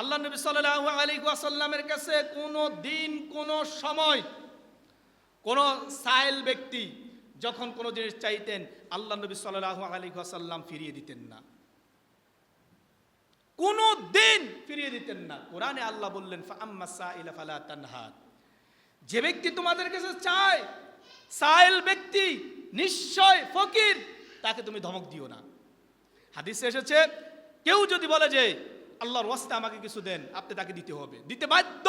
আল্লাহ নবী সাল্লাল্লাহু আলাইহি ওয়াসাল্লামের কাছে কোনো দিন, কোনো সময় কোন সাইল ব্যক্তি যখন কোনো জিনিস চাইতেন, আল্লাহ নবী সাল্লাল্লাহু আলাইহি ওয়াসাল্লাম ফিরিয়ে দিতেন না। কোনো দিন ফিরিয়ে দিতেন না। কোরআনে আল্লাহ বললেন তানহার যে ব্যক্তি তোমাদের কাছে চায়, সাইল ব্যক্তি নিশ্চয় ফকির, তাকে তুমি ধমক দিও না। হাদিসে এসেছে, কেউ যদি বলে যে আল্লাহর ওয়াস্তে আমাকে কিছু দেন, আপনি তাকে দিতে হবে। দিতে বাধ্য।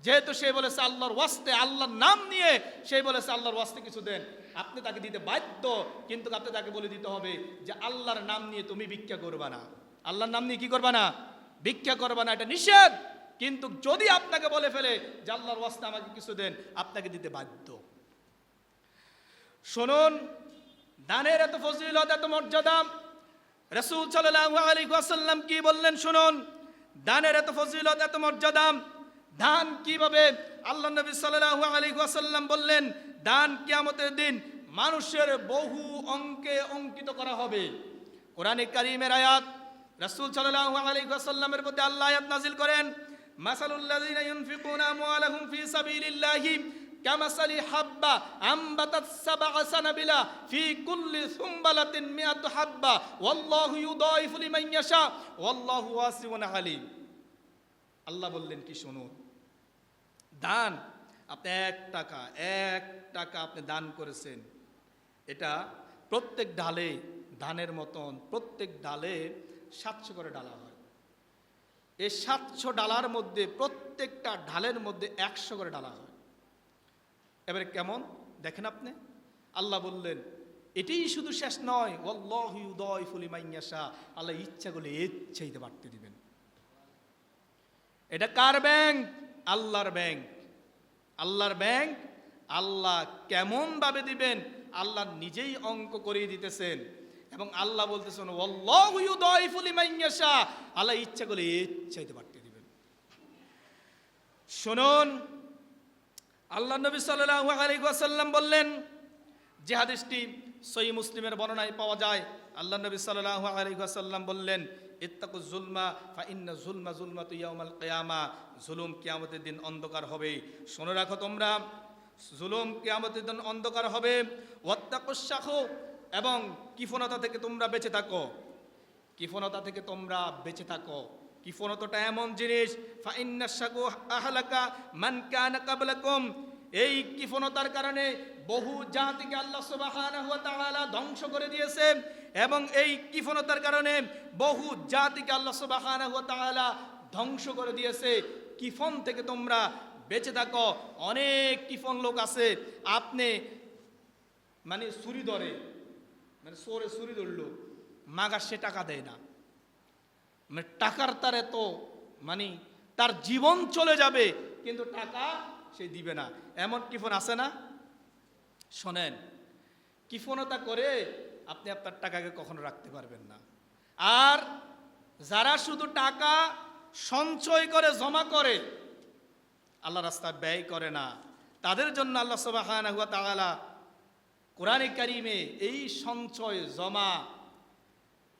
যেহেতু সে বলেছে আল্লাহর ওয়াস্তে, আল্লাহর নাম নিয়ে সে বলেছে আল্লাহর ওয়াস্তে কিছু দেন, আপনি তাকে দিতে বাধ্য। কিন্তু আপনি তাকে বলে দিতে হবে যে আল্লাহর নাম নিয়ে তুমি ভিক্ষা করবা না। আল্লাহর নাম নিয়ে কি করবা না? ভিক্ষা করবা না, এটা নিষেধ। কিন্তু যদি আপনাকে বলে ফেলে যে আল্লাহর ওয়াস্তে আমাকে কিছু দেন, আপনাকে দিতে বাধ্য। শুনুন, দানের এত ফজিলত, এত মর্যাদা রসুল ওয়াসাল্লাম কি বললেন শুনুন? দানের এত ফজিলত, এত মর্যাদা, দান কীভাবে? আল্লাহ নবী সাল্লাল্লাহু আলাইহি ওয়াসাল্লাম বললেন, দান কিয়ামতের দিন মানুষের বহু অঙ্কে অঙ্কিত করা হবে। কোরআনে কারিমের আয়াত, রাসূল সাল্লাল্লাহু আলাইহি ওয়াসাল্লামের প্রতি আল্লাহ আয়াত নাজিল করেন মাসালুল্লাযিনা ইউনফিকুনা আমওয়ালাহুম ফি সাবিলিল্লাহি কামাসালি হাব্বা আম্বাতাত সাবআ সানাবিলা ফি কুল্লি সুমবালাতিন মিয়াতু হাব্বা। ওয়াল্লাহু ইউদাইফু লিমান ইয়াশা। ওয়াল্লাহু ওয়াসিউন আলিম। আল্লাহ বললেন, কি শুনুন দান, আপনি এক টাকা এক টাকা আপনি দান করেছেন। এটা প্রত্যেক ডালে ধানের মতন, প্রত্যেক ডালে সাতশো করে ডালা হয়। এই সাতশো ডালার মধ্যে প্রত্যেকটা ঢালের মধ্যে একশো করে ডালা হয়। এবারে কেমন? দেখেন আপনি। আল্লাহ বললেন, এটাই শুধু শেষ নয়। ওয়াল্লাহুদয়ফুলিমাইয়াশা আল্লাহ ইচ্ছা করলে ইচ্ছাইতে বাড়তে দিবেন। এটা কার ব্যাংক? আল্লাহর ব্যাংক। আল্লাহর ব্যাংক আল্লাহ কেমন ভাবে দিবেন? আল্লাহ নিজেই অঙ্ক করিয়ে দিতেছেন। এবং আল্লাহ বলতেছেন ওয়াল্লাহুদয়ফুলিমাইয়াশা আল্লাহ ইচ্ছা করলে ইচ্ছাইতে বাড়তে দিবেন। শুনুন আল্লাহ নবী সাল্লাল্লাহু আলাইহি ওয়াসাল্লাম বললেন, যে হাদিসটি সহি মুসলিমের বর্ণনায় পাওয়া যায় আল্লাহ নবী সাল্লাল্লাহু আলাইহি ওয়াসাল্লাম বললেন ইত্তাকু জুলমা ফা ইন্না জুলমা জুলমাতু ইয়াউমাল কিয়ামা, জুলুম কিয়ামতের দিন অন্ধকার হবে। শুনে রাখো তোমরা, জুলুম কিয়ামতের দিন অন্ধকার হবে। ওয়াত্তাকুশ শাখু, এবং কিফনতা থেকে তোমরা বেঁচে থাকো। কিফনতা থেকে তোমরা বেঁচে থাকো। কিফনতটা এমন জিনিস মান এই কিফনতার কারণে বহু জাতিকে আল্লাহ সুবহানাহু ধ্বংস করে দিয়েছে এবং এই কিফনতার কারণে বহু জাতিকে আল্লাহ সুবহানাহু ওয়া ধ্বংস করে দিয়েছে। কিফন থেকে তোমরা বেঁচে থাকো। অনেক কিফন লোক আছে, আপনি মানে ছুরি ধরে মানে সোরে ছুরি ধরলো, মাগার সে টাকা দেয় না। মানে টাকার তার তো মানে তার জীবন চলে যাবে, কিন্তু টাকা সে দিবে না। এমন কিফোন আছে না? শোনেন কিফনতা করে আপনি আপনার টাকাকে কখনো রাখতে পারবেন না। আর যারা শুধু টাকা সঞ্চয় করে, জমা করে, আল্লাহ রাস্তা ব্যয় করে না। তাদের জন্য আল্লাহ তাআলা কোরআনে কারিমে এই সঞ্চয়, জমা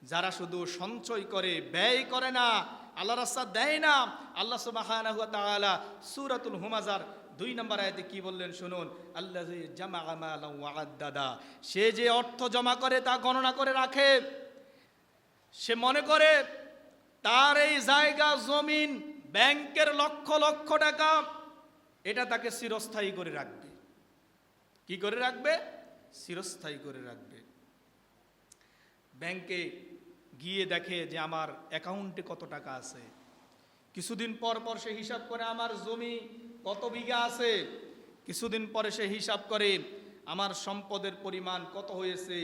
যারা শুধু সঞ্চয় করে, ব্যয় করে না, আল্লাহ রাস্তা দেয় না, আল্লাহ সুবহানাহু ওয়া তাআলা সূরাতুল হুমাজার দুই নম্বর আয়াতে কি বললেন শুনুন? আল্লাহ জামা ওয়াদাদা সে যে অর্থ জমা করে তা গণনা করে রাখে। সে মনে করে, তার এই জায়গা, জমিন, ব্যাংকের লক্ষ লক্ষ টাকা, এটা তাকে চিরস্থায়ী করে রাখবে। কি করে রাখবে? চিরস্থায়ী করে রাখবে। ব্যাংকে গিয়ে দেখে যে আমার অ্যাকাউন্টে কত টাকা আছে। কিছুদিন পর পর সে হিসাব করে, আমার জমি কত বিঘা আছে? কিছুদিন পরে সে হিসাব করে, আমার সম্পদের পরিমাণ কত হয়েছে?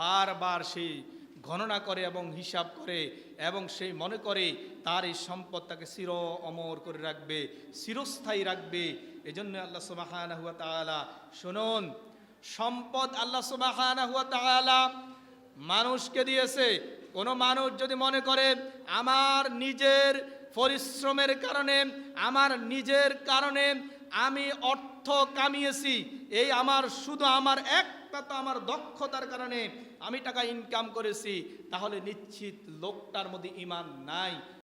বারবার সে গণনা করে এবং হিসাব করে এবং সে মনে করে, তার এই সম্পদ তাকে চির অমর করে রাখবে, চিরস্থায়ী রাখবে। এজন্য আল্লাহ সুবাহানা তাআলা শুনুন, সম্পদ আল্লাহ সুবাহানা তাআলা মানুষকে দিয়েছে কোনো মানুষ যদি মনে করে আমার নিজের পরিশ্রমের কারণে, আমার নিজের কারণে আমি অর্থ কামিয়েছি, এই আমার শুধু আমার একটা তো আমার দক্ষতার কারণে আমি টাকা ইনকাম করেছি, তাহলে নিশ্চিত লোকটার মধ্যে ইমান নাই।